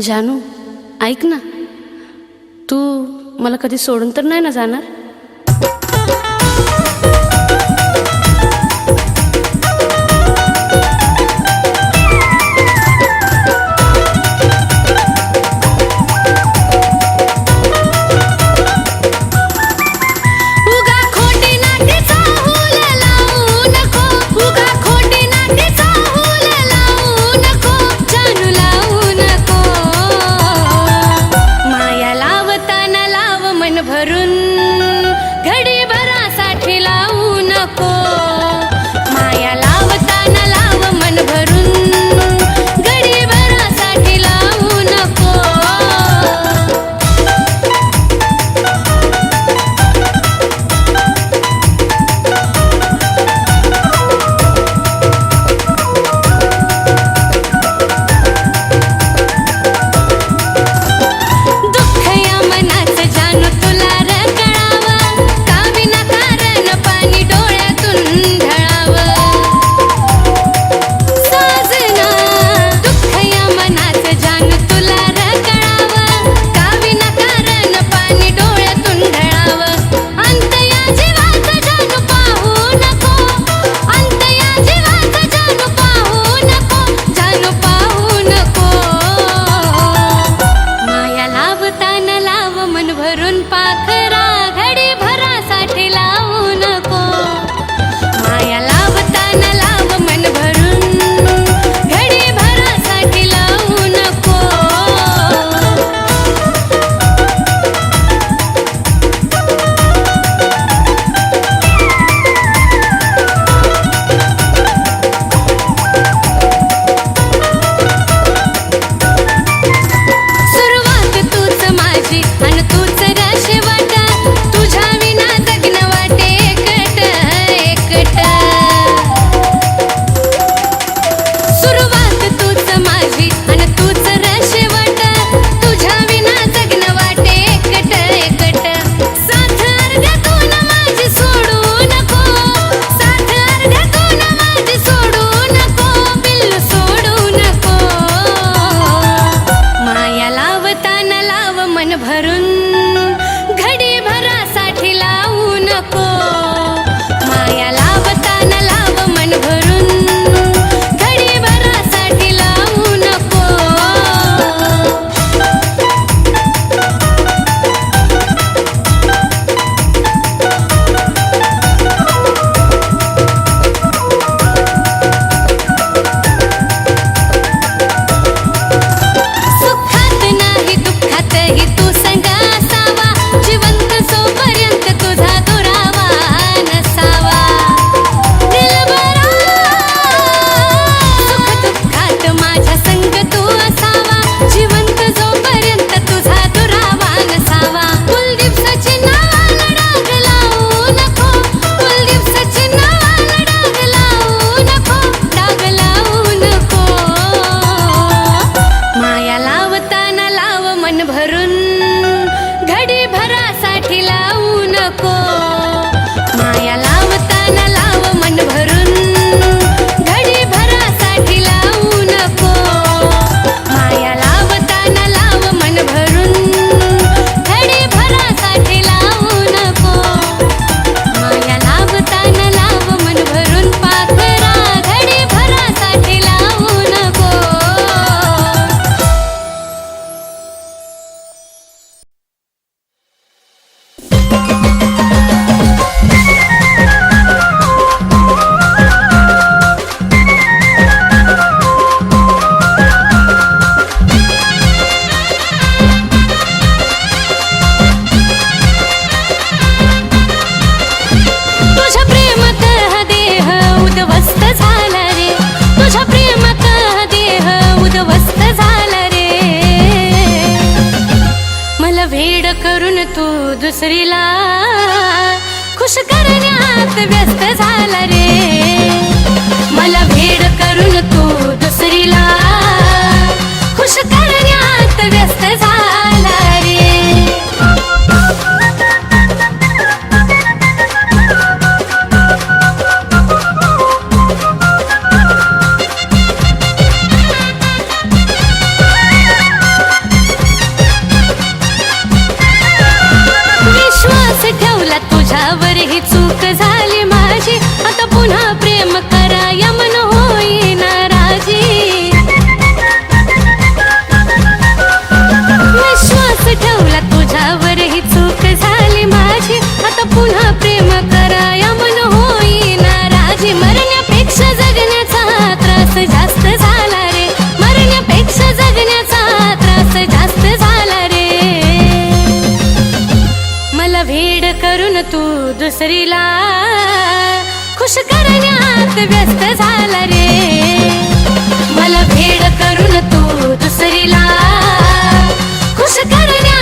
जानू ऐक ना. तू मला कधी सोडून तर नाही ना जाणार? करून तू दुसरीला. खुश करण्यात व्यस्त झाला रे. मला भेड करून तू दुसरीला. खुश करण्या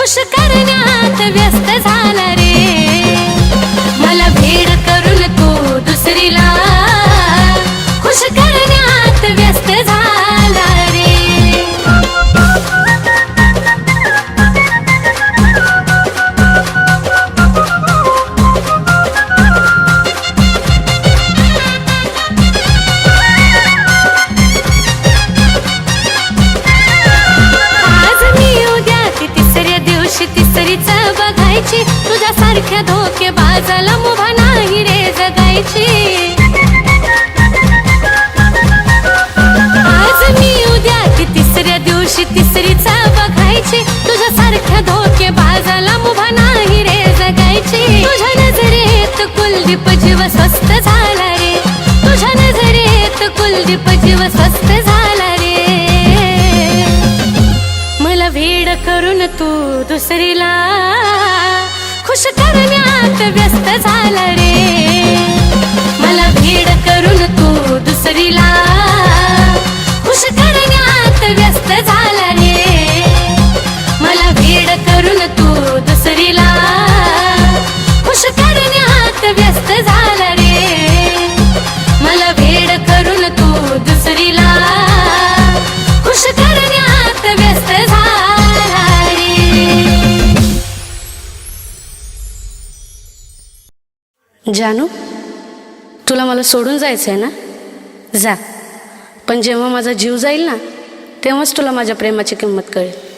खुश करण्यात व्यस्त झाला धोके बाजाला मुभा नाही रे जगायची. आज मी उद्या की तिसऱ्या दिवशी तिसरीचा बघायची. तुझ्या सारख्या धोके बाजाला मुभा नाही रे जगायची. तुझ्या नजरेत कुलदीप जीव स्वस्त झाला रे. तुझ्या नजरेत कुलदीप जीव स्वस्त झाला रे. मला भेड करून तू दुसरीला खुश करण्यात व्यस्त झाला रे. मला भीड करून तू दुसरीला. खुश करण्यात व्यस्त झाला जानू तुला मला सोडून जायचं आहे ना? जा. पण जेव्हा माझा जीव जाईल ना तेव्हाच तुला माझ्या प्रेमाची किंमत कळेल.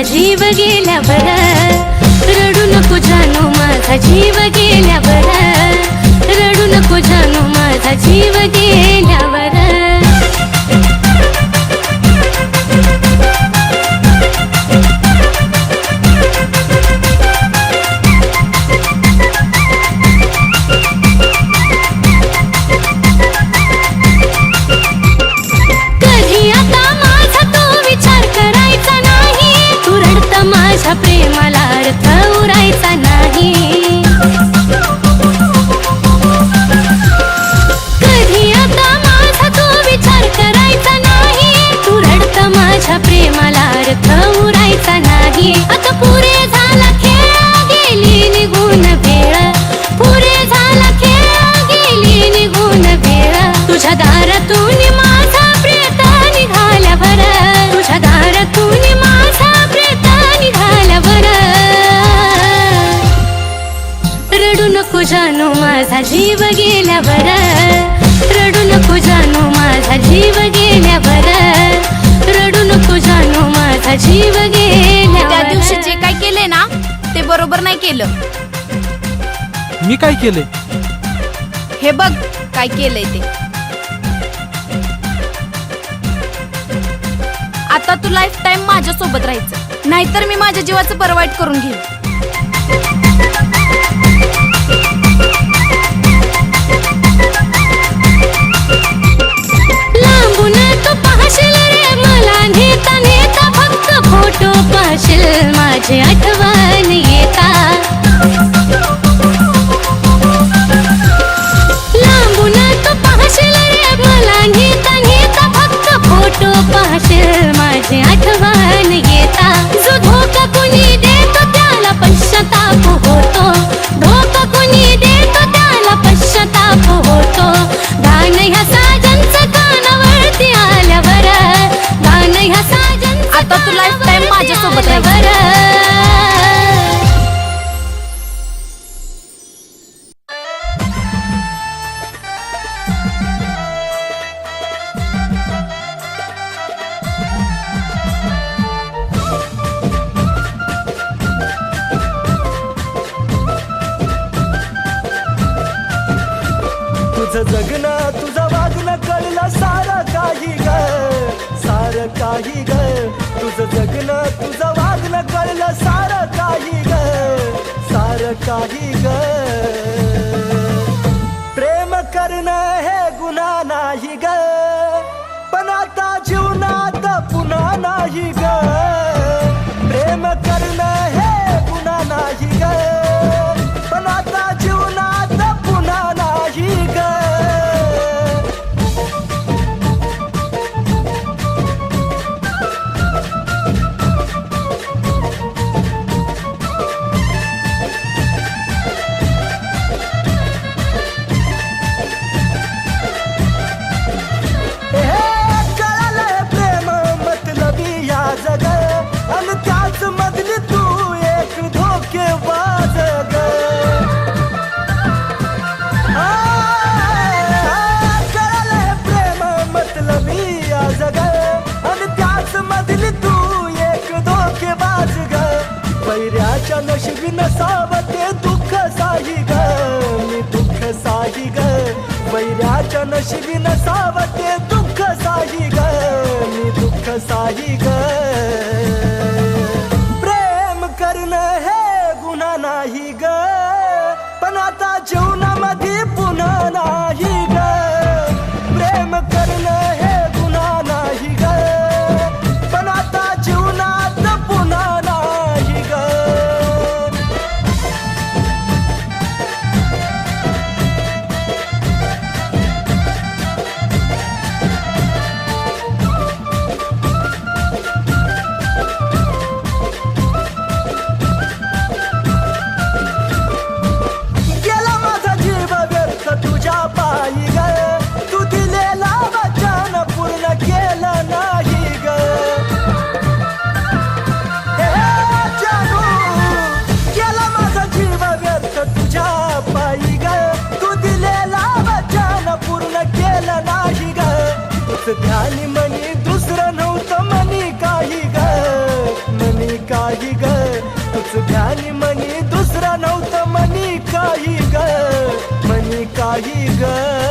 அஜீவ केलं? मी काय केले? हे बघ काय केलंय ते. आता तू लाईफ टाइम माझ्या सोबत राहायचं. नाहीतर मी माझ्या जीवाचं परवाईट करून घेईन. टोपाशील माझी आठवण येता. लांबून तू मला घेता घेता फक्त फोटो पाहशील माझी आठवण नशीबी नसावं ते दुःख साही ग. मी दुःख साही ग. वैराच्या नशीबी नसावं ते दुःख साही ग. मी दुःख साही ग. 一个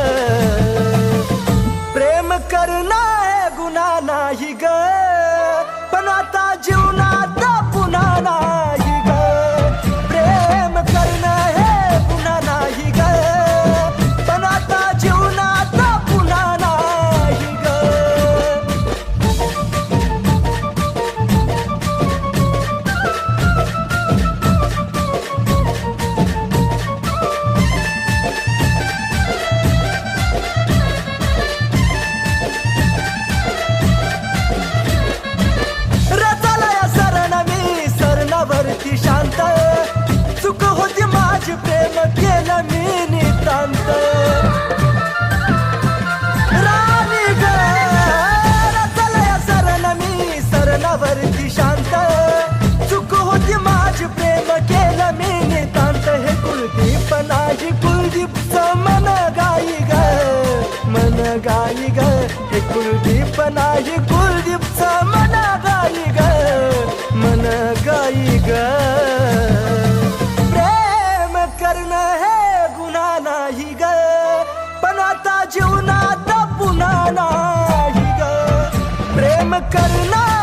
आता